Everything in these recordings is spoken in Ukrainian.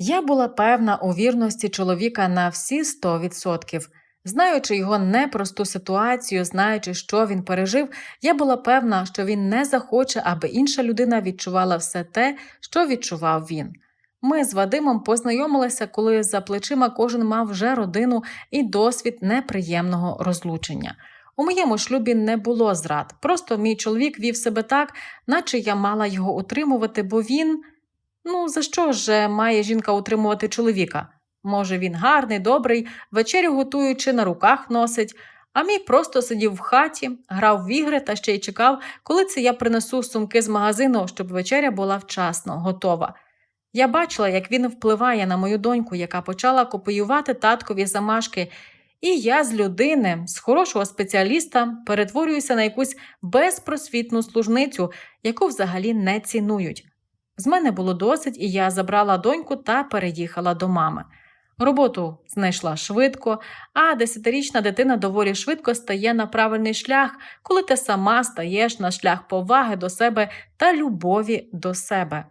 Я була певна у вірності чоловіка на всі 100%. Знаючи його непросту ситуацію, знаючи, що він пережив, я була певна, що він не захоче, аби інша людина відчувала все те, що відчував він. Ми з Вадимом познайомилися, коли за плечима кожен мав вже родину і досвід неприємного розлучення. У моєму шлюбі не було зрад, просто мій чоловік вів себе так, наче я мала його утримувати, бо він. Ну, за що ж має жінка утримувати чоловіка? Може, він гарний, добрий, вечерю готує чи на руках носить, а мій просто сидів в хаті, грав в ігри та ще й чекав, коли це я принесу сумки з магазину, щоб вечеря була вчасно, готова. Я бачила, як він впливає на мою доньку, яка почала копіювати таткові замашки, і я з людини, з хорошого спеціаліста, перетворююся на якусь безпросвітну служницю, яку взагалі не цінують. З мене було досить, і я забрала доньку та переїхала до мами. Роботу знайшла швидко, а десятирічна дитина доволі швидко стає на правильний шлях, коли ти сама стаєш на шлях поваги до себе та любові до себе.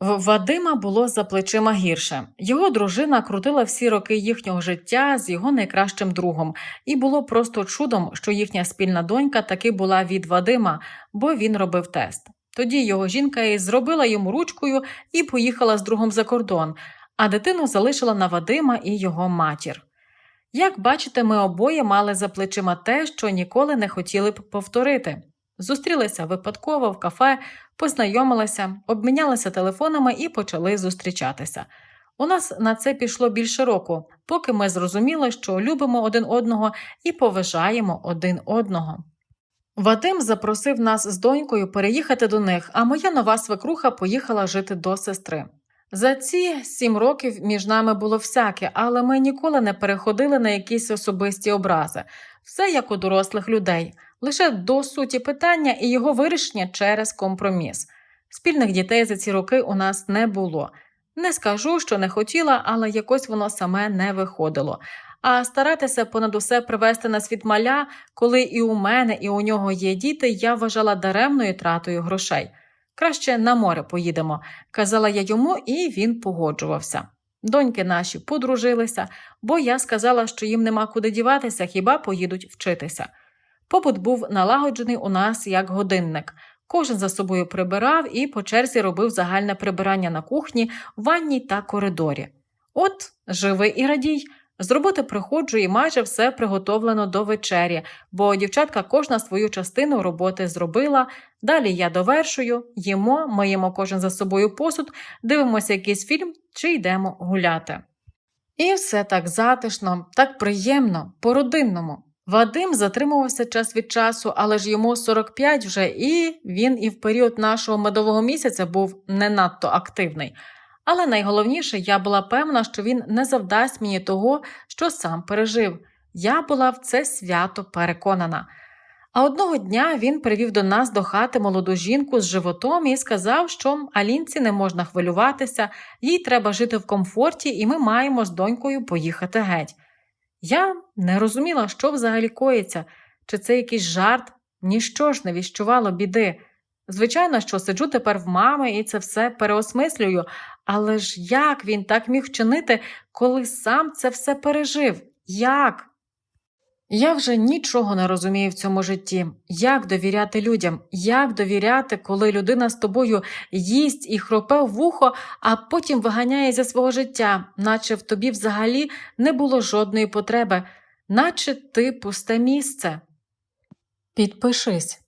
В Вадима було за плечима гірше. Його дружина крутила всі роки їхнього життя з його найкращим другом, і було просто чудом, що їхня спільна донька таки була від Вадима, бо він робив тест. Тоді його жінка і зробила йому ручкою і поїхала з другом за кордон, а дитину залишила на Вадима і його матір. Як бачите, ми обоє мали за плечима те, що ніколи не хотіли б повторити. Зустрілися випадково в кафе, познайомилися, обмінялися телефонами і почали зустрічатися. У нас на це пішло більше року, поки ми зрозуміли, що любимо один одного і поважаємо один одного. Вадим запросив нас з донькою переїхати до них, а моя нова свекруха поїхала жити до сестри. За ці сім років між нами було всяке, але ми ніколи не переходили на якісь особисті образи, все як у дорослих людей, лише до суті питання і його вирішення через компроміс. Спільних дітей за ці роки у нас не було. Не скажу, що не хотіла, але якось воно саме не виходило. А старатися понад усе привести на світ маля, коли і у мене, і у нього є діти, я вважала даремною тратою грошей. Краще на море поїдемо, казала я йому, і він погоджувався. Доньки наші подружилися, бо я сказала, що їм нема куди діватися, хіба поїдуть вчитися. Побут був налагоджений у нас як годинник. Кожен за собою прибирав і по черзі робив загальне прибирання на кухні, ванній та коридорі. От, живи і радій. З роботи приходжу і майже все приготовлено до вечері, бо дівчатка кожна свою частину роботи зробила. Далі я довершую, їмо, миємо кожен за собою посуд, дивимося якийсь фільм чи йдемо гуляти. І все так затишно, так приємно, по-родинному. Вадим затримувався час від часу, але ж йому 45 вже, і він і в період нашого медового місяця був не надто активний. Але найголовніше, я була певна, що він не завдасть мені того, що сам пережив. Я була в це свято переконана. А одного дня він привів до нас до хати молоду жінку з животом і сказав, що Алінці не можна хвилюватися, їй треба жити в комфорті, і ми маємо з донькою поїхати геть. Я не розуміла, що взагалі коїться, чи це якийсь жарт, ніщо ж не віщувало біди. Звичайно, що сиджу тепер в мами і це все переосмислюю, але ж як він так міг вчинити, коли сам це все пережив? Як? Я вже нічого не розумію в цьому житті. Як довіряти людям? Як довіряти, коли людина з тобою їсть і хропе вухо, а потім виганяє зі свого життя, наче в тобі взагалі не було жодної потреби, наче ти пусте місце. Підпишись,